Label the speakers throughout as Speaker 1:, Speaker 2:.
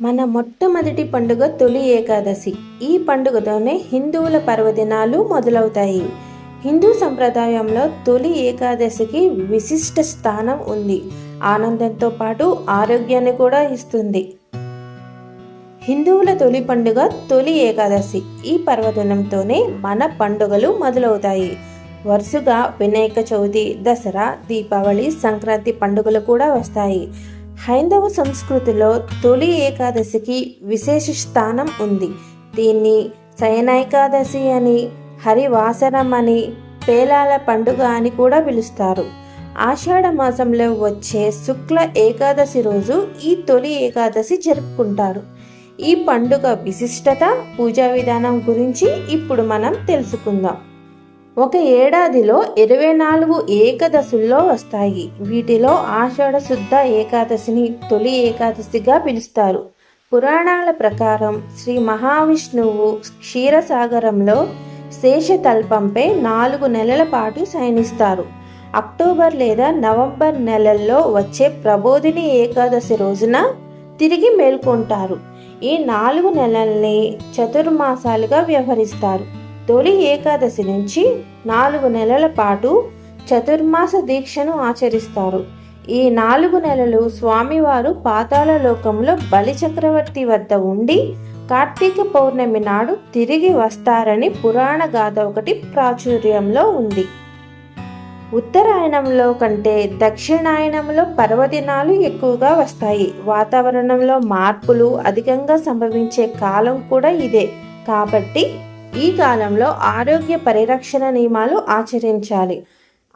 Speaker 1: మన మొట్టమొదటి పండుగ తొలి ఏకాదశి. ఈ పండుగతోనే హిందువుల పర్వదినాలు మొదలవుతాయి. హిందూ సంప్రదాయంలో తొలి ఏకాదశికి విశిష్ట స్థానం ఉంది. ఆనందంతో పాటు ఆరోగ్యాన్ని కూడా ఇస్తుంది. హిందువుల తొలి పండుగ తొలి ఏకాదశి. ఈ పర్వదినంతోనే మన పండుగలు మొదలవుతాయి. వరుసగా వినాయక చవితి దసరా దీపావళి సంక్రాంతి పండుగలు కూడా వస్తాయి. హైందవ సంస్కృతిలో తొలి ఏకాదశికి విశేష స్థానం ఉంది. దీన్ని శయనైకాదశి అని హరివాసరం అని పేలాల పండుగ అని కూడా పిలుస్తారు. ఆషాఢ మాసంలో వచ్చే శుక్ల ఏకాదశి రోజు ఈ తొలి ఏకాదశి జరుపుకుంటారు. ఈ పండుగ విశిష్టత పూజా విధానం గురించి ఇప్పుడు మనం తెలుసుకుందాం. ఒక ఏడాదిలో ఇరవై నాలుగు ఏకదశుల్లో వస్తాయి. వీటిలో ఆషాఢ శుద్ధ ఏకాదశిని తొలి ఏకాదశిగా పిలుస్తారు. పురాణాల ప్రకారం శ్రీ మహావిష్ణువు క్షీరసాగరంలో శేషతల్పంపై నాలుగు నెలల పాటు శయనిస్తారు. అక్టోబర్ లేదా నవంబర్ నెలల్లో వచ్చే ప్రబోధిని ఏకాదశి రోజున తిరిగి మేల్కొంటారు. ఈ నాలుగు నెలల్ని చతుర్మాసాలుగా వ్యవహరిస్తారు. తొలి ఏకాదశి నుంచి నాలుగు నెలల పాటు చతుర్మాస దీక్షను ఆచరిస్తారు. ఈ నాలుగు నెలలు స్వామివారు పాతాళ లోకంలో బలిచక్రవర్తి వద్ద ఉండి కార్తీక పౌర్ణమి నాడు తిరిగి వస్తారని పురాణ గాథ ఒకటి ప్రాచుర్యంలో ఉంది. ఉత్తరాయణంలో కంటే దక్షిణాయనంలో పర్వదినాలు ఎక్కువగా వస్తాయి. వాతావరణంలో మార్పులు అధికంగా సంభవించే కాలం కూడా ఇదే. కాబట్టి ఈ కాలంలో ఆరోగ్య పరిరక్షణ నియమాలు ఆచరించాలి.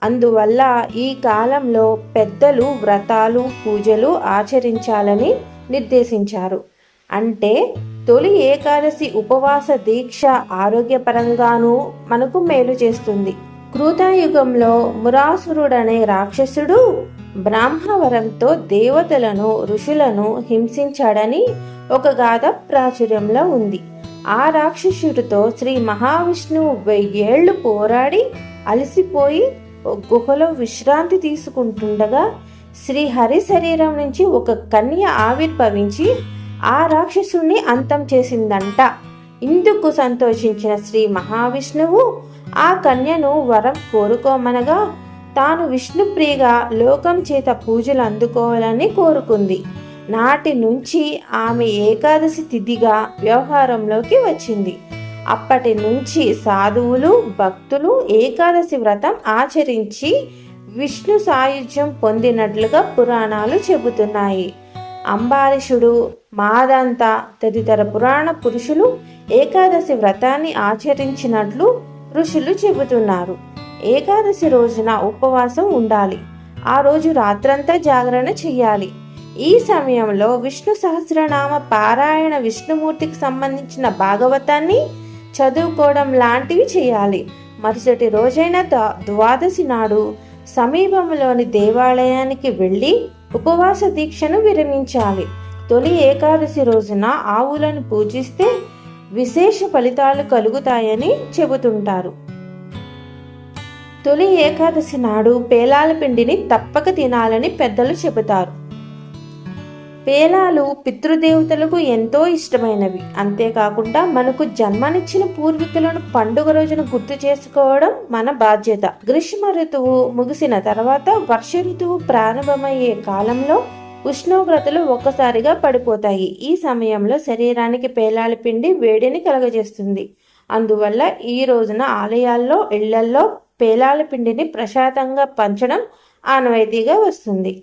Speaker 1: అందువల్ల ఈ కాలంలో పెద్దలు వ్రతాలు పూజలు ఆచరించాలని నిర్దేశించారు. అంటే తొలి ఏకాదశి ఉపవాస దీక్ష ఆరోగ్యపరంగానూ మనకు మేలు చేస్తుంది. కృతాయుగంలో మురాసురుడనే రాక్షసుడు బ్రాహ్మవరంతో దేవతలను ఋషులను హింసించాడని ఒక గాథ ప్రాచుర్యంలో ఉంది. ఆ రాక్షసుడితో శ్రీ మహావిష్ణువు వెయ్యేళ్ళు పోరాడి అలసిపోయి గుహలో విశ్రాంతి తీసుకుంటుండగా శ్రీ హరి శరీరం నుంచి ఒక కన్య ఆవిర్భవించి ఆ రాక్షసుని అంతం చేసిందంట. ఇందుకు సంతోషించిన శ్రీ మహావిష్ణువు ఆ కన్యను వరం కోరుకోమనగా తాను విష్ణుప్రియగా లోకం చేత పూజలు అందుకోవాలని కోరుకుంది. నాటి నుంచి ఆమె ఏకాదశి తిథిగా వ్యవహారంలోకి వచ్చింది. అప్పటి నుంచి సాధువులు భక్తులు ఏకాదశి వ్రతం ఆచరించి విష్ణు సాయుధ్యం పొందినట్లుగా పురాణాలు చెబుతున్నాయి. అంబారీషుడు మాదంత తదితర పురాణ పురుషులు ఏకాదశి వ్రతాన్ని ఆచరించినట్లు ఋషులు చెబుతున్నారు. ఏకాదశి రోజున ఉపవాసం ఉండాలి. ఆ రోజు రాత్రంతా జాగరణ చెయ్యాలి. ఈ సమయంలో విష్ణు సహస్రనామ పారాయణ విష్ణుమూర్తికి సంబంధించిన భాగవతాన్ని చదువుకోవడం లాంటివి చేయాలి. మరుసటి రోజైన ద్వాదశి నాడు సమీపంలోని దేవాలయానికి వెళ్ళి ఉపవాస దీక్షను విరమించాలి. తొలి ఏకాదశి రోజున ఆవులను పూజిస్తే విశేష ఫలితాలు కలుగుతాయని చెబుతుంటారు. తొలి ఏకాదశి నాడు పేలాల పిండిని తప్పక తినాలని పెద్దలు చెబుతారు. పేలాలు పితృదేవతలకు ఎంతో ఇష్టమైనవి. అంతేకాకుండా మనకు జన్మనిచ్చిన పూర్వీకులను పండుగ రోజున గుర్తు చేసుకోవడం మన బాధ్యత. గ్రీష్మ ఋతువు ముగిసిన తర్వాత వర్ష ఋతువు ప్రారంభమయ్యే కాలంలో ఉష్ణోగ్రతలు ఒక్కసారిగా పడిపోతాయి. ఈ సమయంలో శరీరానికి పేలాల పిండి వేడిని కలగజేస్తుంది. అందువల్ల ఈ రోజున ఆలయాల్లో ఇళ్ళల్లో పేలాల పిండిని ప్రశాంతంగా పంచడం ఆనవాయితీగా వస్తుంది.